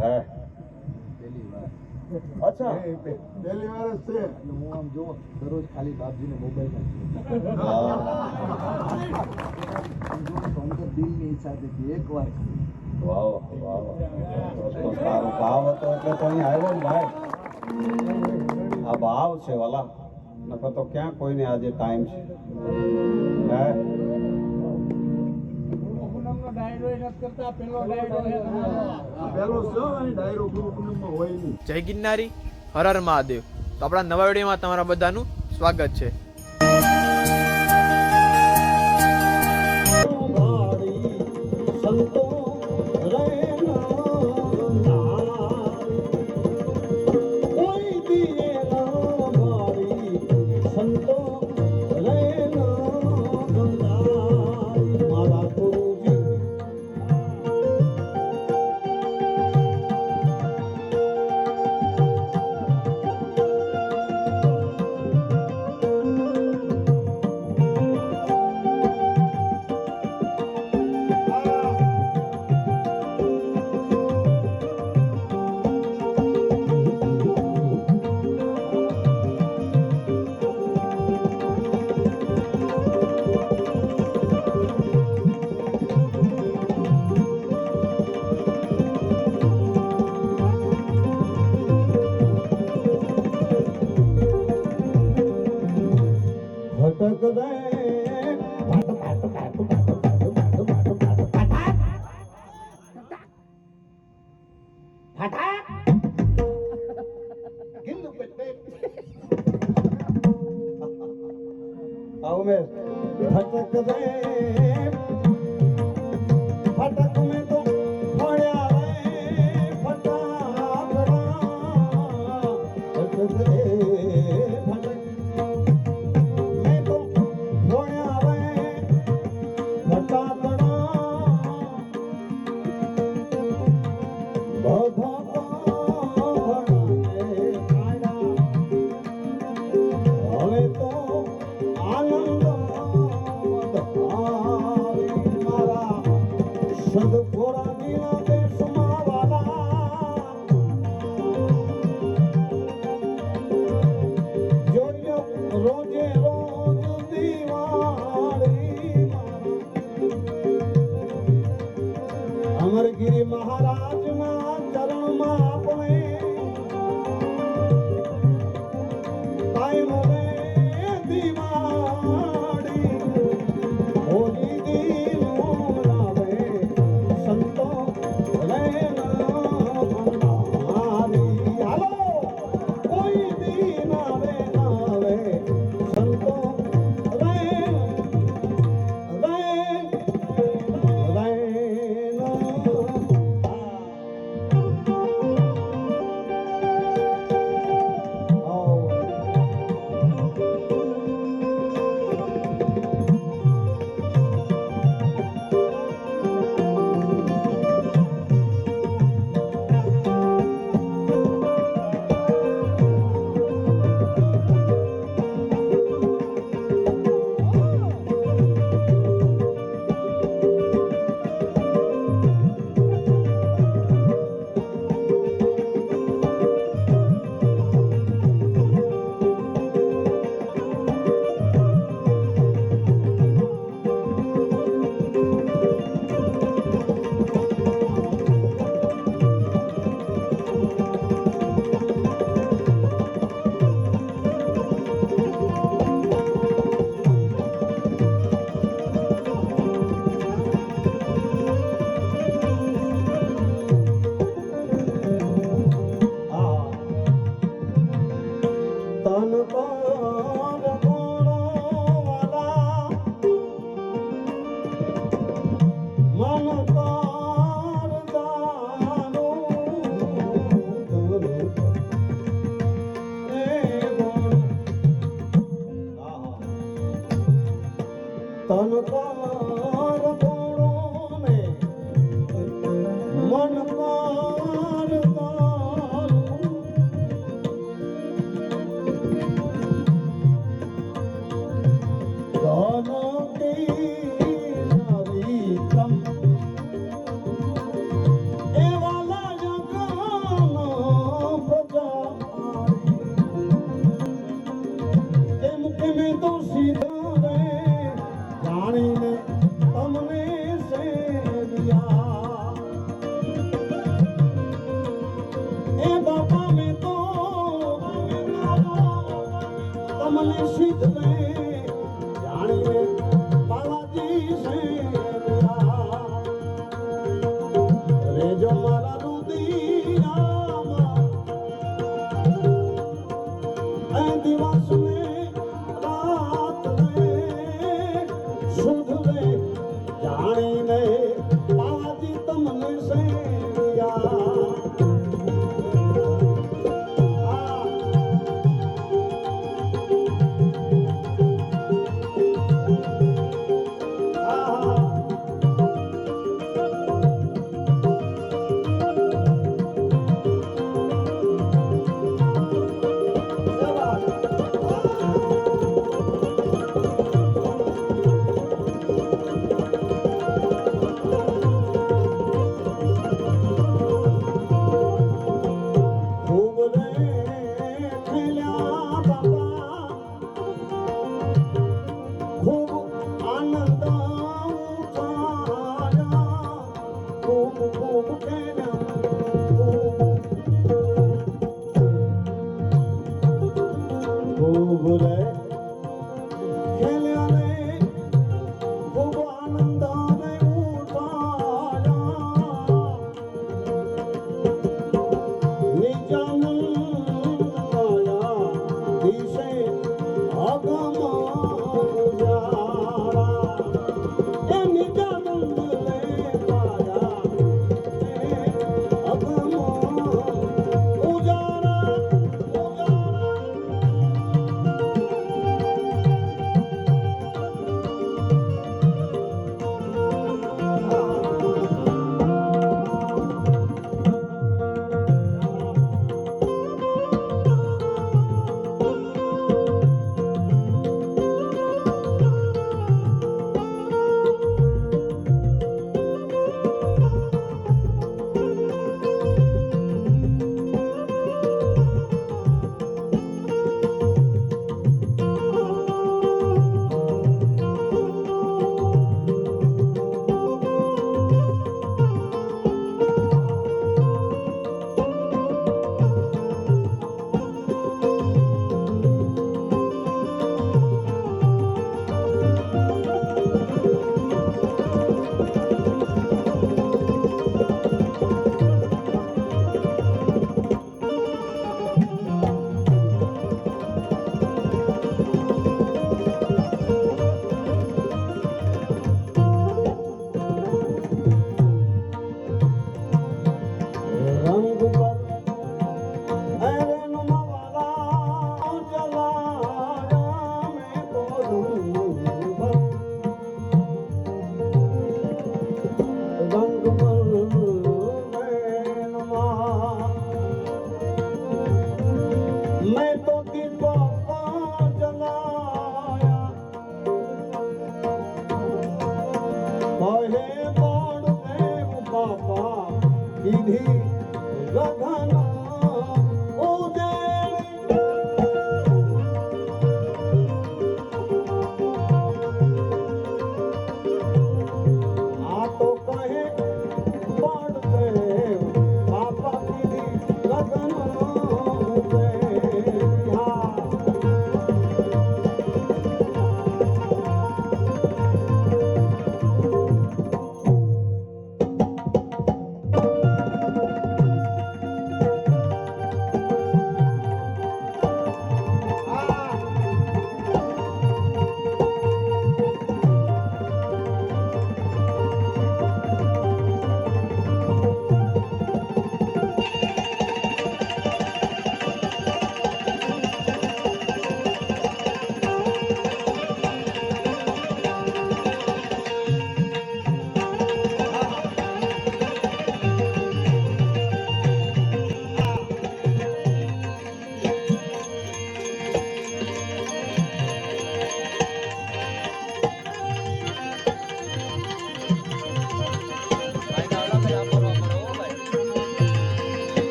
હે? પહેલી વાર. અચ્છા. પહેલી વાર જ છે. હું આમ જો દરરોજ ખાલી બાપજીને મોબાઈલ હા. આમ જો તો અંદર દિલની ઈચ્છા હતી એક વાર વાહ. વાહ સારો ભાવ હતો એટલે તો અહીં આવ્યો ને ભાઈ. આ ભાવ છે વાલા. નકર તો ક્યાં કોઈને આજે ટાઈમ છે? હે? જય ગિરનારી હર મહાદેવ. તો આપણા નવા વિડીયોમાં તમારા બધાનું સ્વાગત છે. রোজে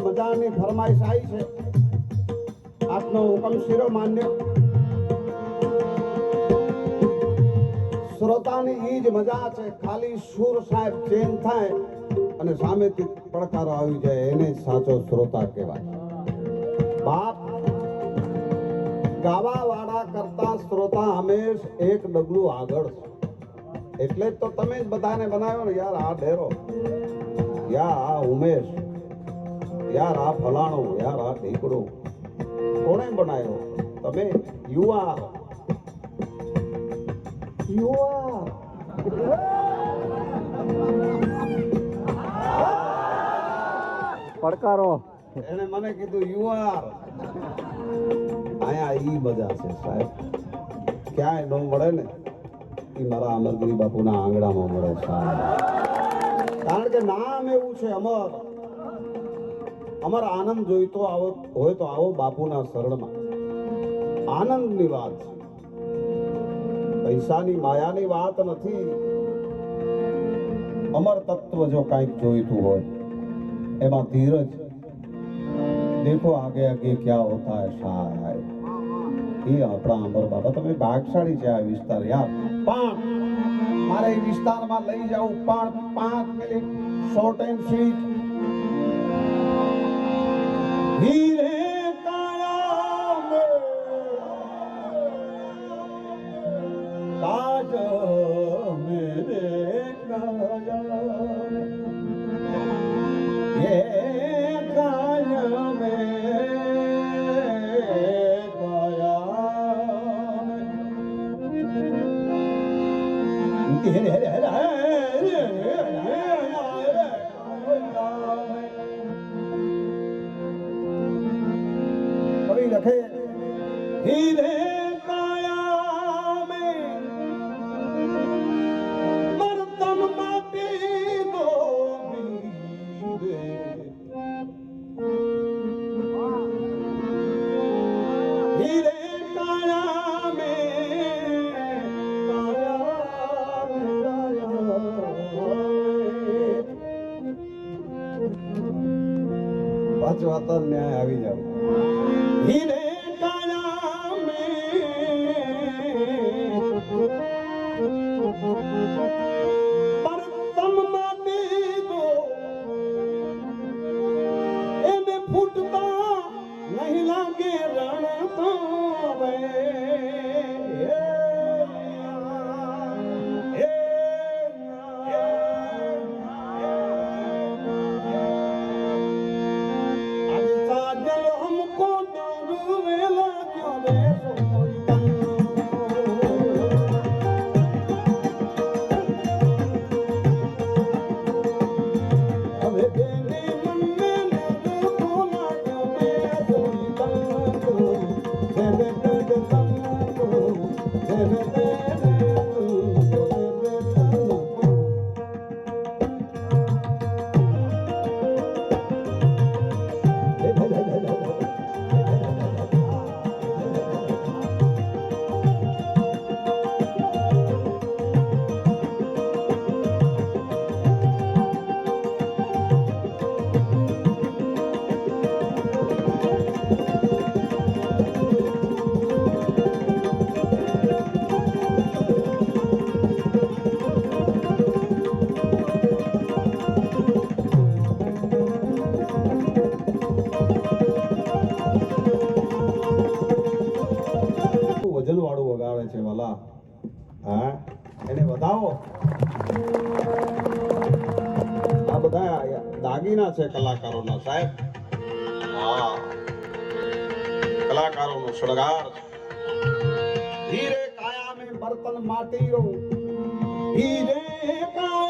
સુંદર મજાની ફરમાઈશ આવી છે. આપનો હુકમ શિરો માન્ય. શ્રોતાની ઈ જ મજા છે, ખાલી સુર સાહેબ ચેન્જ થાય અને સામેથી પડકારો આવી જાય, એને સાચો શ્રોતા કહેવાય. બાપ ગાવા વાળા કરતા શ્રોતા હંમેશ એક ડગલું આગળ છે. એટલે જ તો તમે જ બધાને બનાવ્યો ને, યાર આ ઢેરો યા, આ ઉમેશ. યાર આ ફલાણો યાર આ ઢીકડો કોણે બનાવ્યો? તમે યુવા. યુવા. પડકારો. એને મને કીધું યુઆર આયા ઈ મજા છે સાહેબ. ક્યાંય ન મળે ને એ મારા અમરગીરી બાપુના આંગણામાં મળે સાહેબ. કારણ કે નામ એવું છે અમર. અમર આનંદ જોઈતો આવો, હોય તો આવો બાપુના શરણમાં. આનંદની વાત છે. પૈસાની માયાની વાત નથી. અમર તત્વ જો કાંઈક જોઈતું હોય, એમાં ધીરજ. દેખો આગે આગે ક્યાં હોતા હે સાહેબ. એ આપણા અમર બાબા તમે ભાગશાળી છે આ વિસ્તાર, યાર. પણ મારે એ વિસ્તારમાં લઈ જાઉં, પણ પાંચ મિનિટ શોર્ટ એન્ડ સ્વીટ હીરે દાગીના છે કલાકારોના સાહેબ? હા. કલાકારોનો શણગાર ધીરે કાયા મે બર્તન માટી રો ધીરે કાયા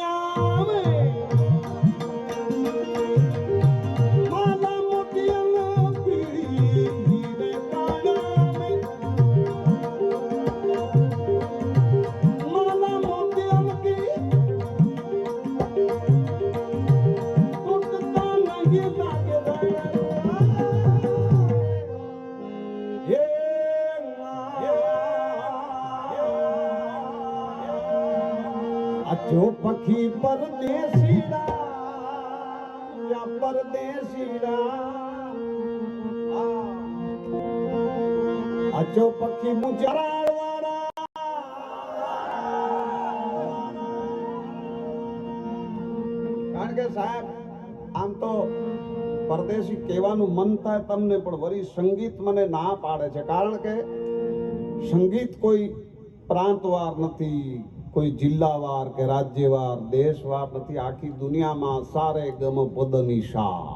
અજો પખી પરદેસીડા આવ્યા પરદેશીડા અચો પક્ષી કારણ કે સાહેબ, આમ તો પરદેશી કહેવાનું મન થાય તમને પણ વરી સંગીત મને ના પાડે છે. કારણ કે સંગીત કોઈ પ્રાંતવાર નથી. કોઈ જિલ્લાવાર કે રાજ્યવાર, દેશવાર નથી, આખી દુનિયામાં સારે ગમ પદની શા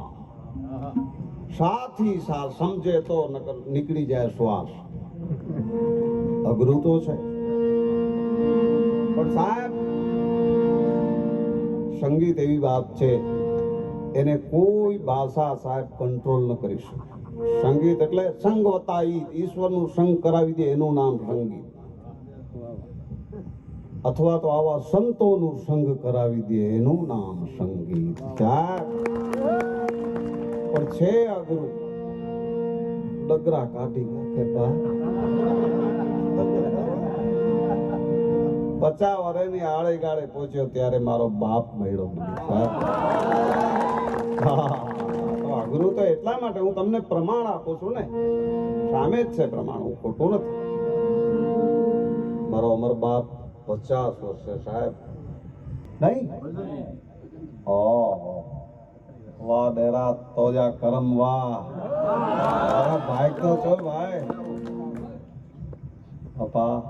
સાથી સા સમજે તો નીકળી જાય શ્વાસ. અઘરું તો છે. પણ સાહેબ, સંગીત એવી વાત છે, એને કોઈ ભાષા સાહેબ કંટ્રોલ ન કરી શકે. સંગીત એટલે સંગવતા ઈ ઈશ્વરનું સંગ કરાવી દે, એનું નામ સંગીત. અથવા તો આવા સંતોનું સંગ કરાવી દે, એનું નામ સંગીત પણ છે અઘરું ડગરા કાઢી નાખે પચા વર્ષની આડે ગાળે પહોંચ્યો ત્યારે મારો બાપ મળ્યો. અઘરું તો એટલા માટે હું તમને પ્રમાણ આપું છું ને. સામે જ છે પ્રમાણ, હું ખોટું નથી. મારો અમર બાપ પચાસ વર્ષે સાહેબ. નહીં? ઓહો. વાહ ડેરા તોજા કરમ વાહ. અરે ભાઈ તો છો ભાઈ. પપ્પા.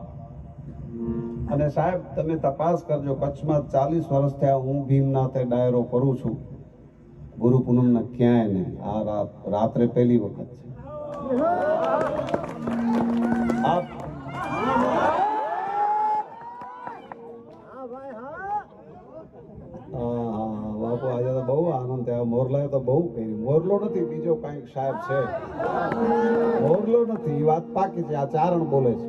અને સાહેબ, તમે તપાસ કરજો, કચ્છમાં ચાલીસ વર્ષ થયા હું ભીમનાથે ડાયરો કરું છું. ગુરુ પૂનમના ક્યાંય નહીં. આ રાત, રાત્રે પહેલી વખત છે. આપ હા, હા, હા, બાપુ આજે તો બહુ મોરલાએ તો બહુ કર્યું મોરલો નથી, બીજો કાંઈક સાહેબ છે. મોરલો નથી એ વાત પાકી છે, આ ચારણ બોલે છે.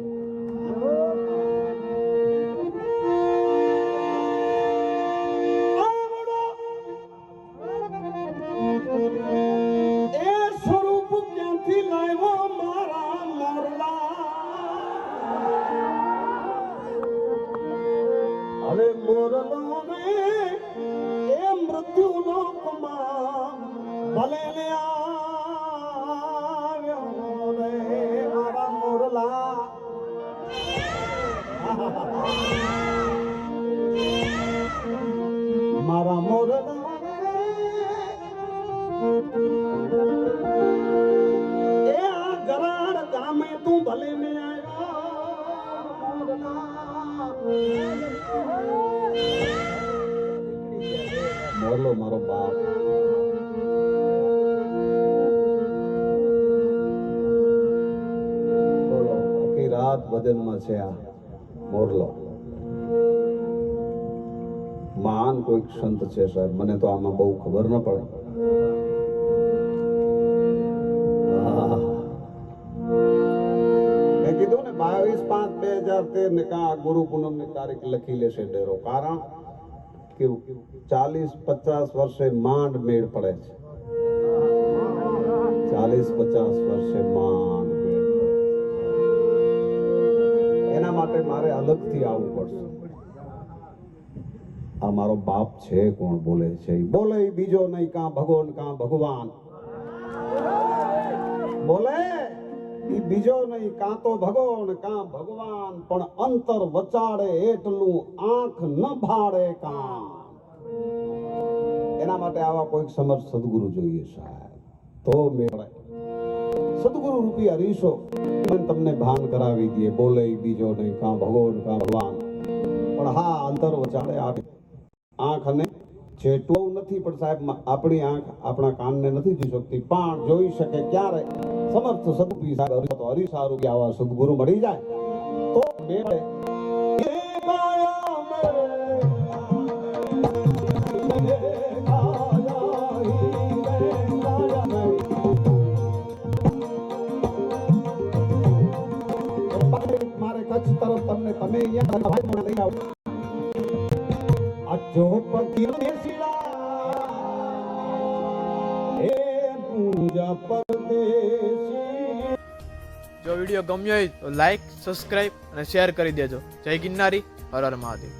મારા મોરલા ને એ મૃત્યુ લોકમાં ભલે ને આવ્યો રે મારા મોરલા મારા મોરલા એ આ ગરાડ ગામે તું ભલે ને આવ્યો મારો બાપ. રાત ભજનમાં છે આ મોરલો. મહાન કોઈક સંત છે સાહેબ, મને તો આમાં બહુ ખબર ન પડે. બાવીસ પાંચ બે હજાર તેર ને કાં ગુરુ પૂનમની તારીખ લખી લેશે ડેરો. કારણ કે ચાલીસ પચાસ વર્ષે માંડ મેળ પડે છે. ચાલીસ પચાસ વર્ષે માંડ માટે મારે અલગથી આવવું પડશે. આ મારો બાપ છે, કોણ બોલે છે? બોલે, બીજો નહીં, કાં ભગવાન કાં ભગવાન? બોલે બીજો નહીં, કાં તો ભગવાન, કાં ભગવાન, પણ અંતર વચાડે એટલું આંખ ન ભાડે કાં એના માટે આવા કોઈક સમર્થ સદગુરુ જોઈએ સાહેબ. તો મેળે સદગુરુ રૂપી હરીશો મને તમને ભાન કરાવી દે બોલે બીજો નહીં, કાં ભગવાન કાં ભગવાન. પણ હા, અંતર વચાડે આંખ અને જેટલું નથી, પણ સાહેબ આપણી આંખ આપણા કાનને નથી જોઈ શકતી. પણ જોઈ શકે ક્યારે? સમર્થ સદગુરુ સાહેબ, હરી- સારું કે આવા સદગુરુ મળી જાય. તો મેળે તમે અહીંયા ભાઈ મોડે લઈ આવો. અજો પગી બેસીલા એ પૂજા પરદેશી. જો વીડિયો ગમ્યો હોય તો લાઈક સબસ્ક્રાઇબ અને શેર કરી દેજો. જય ગિરનારી, હર હર મહાદેવ.